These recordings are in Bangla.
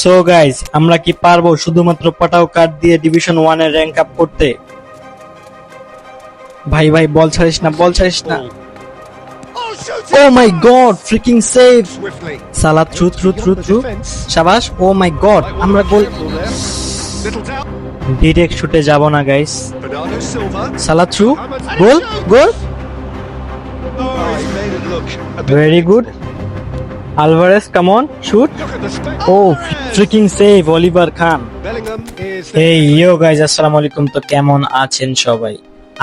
সো গাইজ আমরা কি পারব শুধুমাত্র পাটাও কার্ড দিয়ে ডিভিশন ওয়ান র্যাঙ্ক আপ করতে? ভাই ভাই, বল ছাড়িস না, বল ছাড়িস না। Oh my god freaking save সালা, থ্রু থ্রু থ্রু থ্রু. সাবাস ও মাই গড আমরা গোল ডিরেক্ট শুটে যাব না গাইস সালা, through, goal goal. Very good Alvares come on shoot. Oh freaking save Oliver Kahn. এই ইয়ো গাইজ আসসালামু আলাইকুম তো কেমন আছেন সবাই?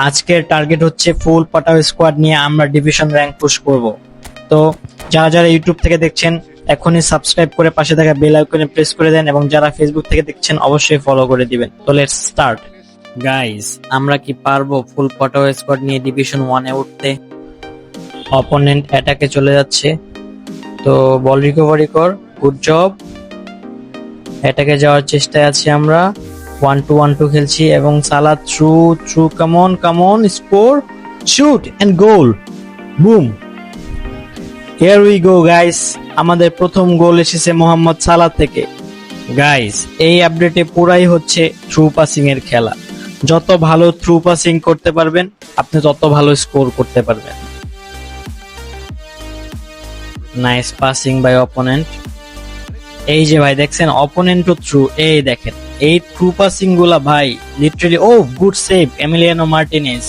আজকের টার্গেট হচ্ছে ফুল পাটাও স্কোয়াড নিয়ে আমরা ডিভিশন র্যাঙ্ক পুশ করব। তো যারা যারা ইউটিউব থেকে দেখছেন, এখনই সাবস্ক্রাইব করে পাশে থাকা বেল আইকনে প্রেস করে দেন এবং যারা ফেসবুক থেকে দেখছেন, অবশ্যই ফলো করে দিবেন। তো লেটস স্টার্ট গাইজ আমরা কি পারব ফুল পাটাও স্কোয়াড নিয়ে ডিভিশন ওয়ানে উঠতে? অপোনেন্ট অ্যাটাকে চলে যাচ্ছে। তো বল রিকভারি কর। গুড জব অ্যাটাকে যাওয়ার চেষ্টায় আছি আমরা। ওয়ান টু ওয়ান টু খেলছি এবং সালা through through come on come on score shoot and goal boom here we go guys আমাদের প্রথম গোল এসেছে মোহাম্মদ সালা থেকে। গাইস এই আপডেটে পুরাই হচ্ছে থ্রু পাসিং এর খেলা। যত ভালো থ্রু পাসিং করতে পারবেন, আপনি তত ভালো স্কোর করতে পারবেন। নাইস পাসিং বাই অপোনেন্ট এই যে ভাই, দেখছেন অপোনেন্ট থ্রু এই দেখেন, এই থ্রু পাসিংগুলা ভাই literally oh good save Emiliano Martinez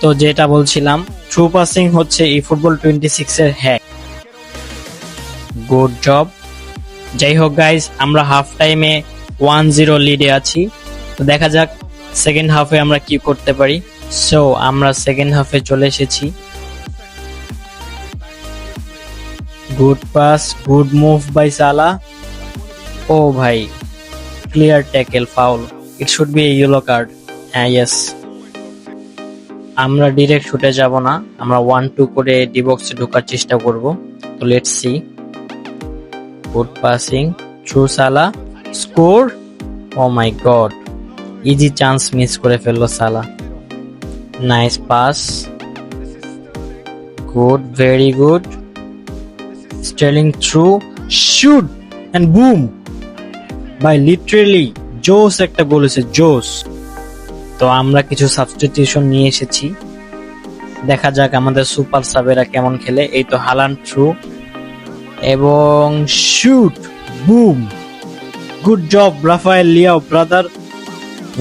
তো যেটা বলছিলাম থ্রু পাসিং হচ্ছে এই ফুটবল টোয়েন্টি সিক্স এর হ্যাক গুড জব যাই হোক গাইজ আমরা হাফ টাইমে ওয়ান জিরো লিডে আছি। তো দেখা যাক সেকেন্ড হাফে আমরা কি করতে পারি। সো আমরা সেকেন্ড হাফে চলে এসেছি। Good pass, good move by সালা। ও ভাই, clear tackle, foul. It should be yellow card হ্যাঁ ইয়েস আমরা ডিরেক্ট শুটে যাব না। আমরা ওয়ান টু করে ডিবক্সে ঢোকার চেষ্টা করব। তো let's see good passing through সালা। Score oh my god easy chance miss করে ফেলল সালা। Nice pass good very good stealing through shoot and boom ভাই লিটারেলি জোস একটা গোল হয়েছে জোস তো আমরা কিছু সাবস্টিটিউশন নিয়ে এসেছি। দেখা যাক আমাদের সুপার সাবেরা কেমন খেলে। এই তো হালান থ্রু এবং shoot boom good job Rafael Leao brother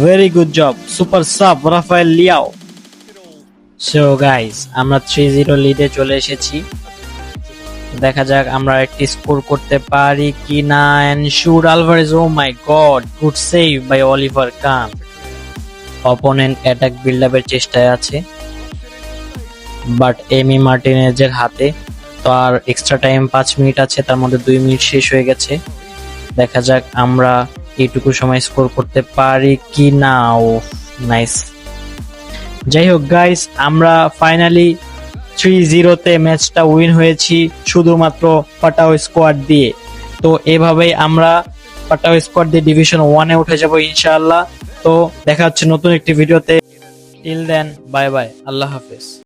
very good job super sub Rafael Leao so guys আমরা থ্রি জিরো লিডে চলে এসেছি। দেখা যাক আমরা একটি স্কোর করতে পারি কি না and shoot Alvarez oh my god good save by Oliver Kahn opponent attack build আপের চেষ্টায় আছে। বাট এমি মার্টিনেজের হাতে তো আর এক্সট্রা টাইম পাঁচ মিনিট আছে, তার মধ্যে দুই মিনিট শেষ হয়ে গেছে। দেখা যাক আমরা এইটুকু সময় স্কোর করতে পারি কি না ও নাইস যাই হোক গাইস আমরা ফাইনালি থ্রি জিরোতে ম্যাচটা উইন হয়েছি শুধুমাত্র পাটাও স্কোয়াড দিয়ে। তো এভাবেই আমরা পাটাও স্কোয়াড দিয়ে ডিভিশন ওয়ানে উঠে যাব ইনশাআল্লাহ। তো দেখা হচ্ছে নতুন একটি ভিডিওতে। টিল দেন বাই বাই আল্লাহ হাফেজ।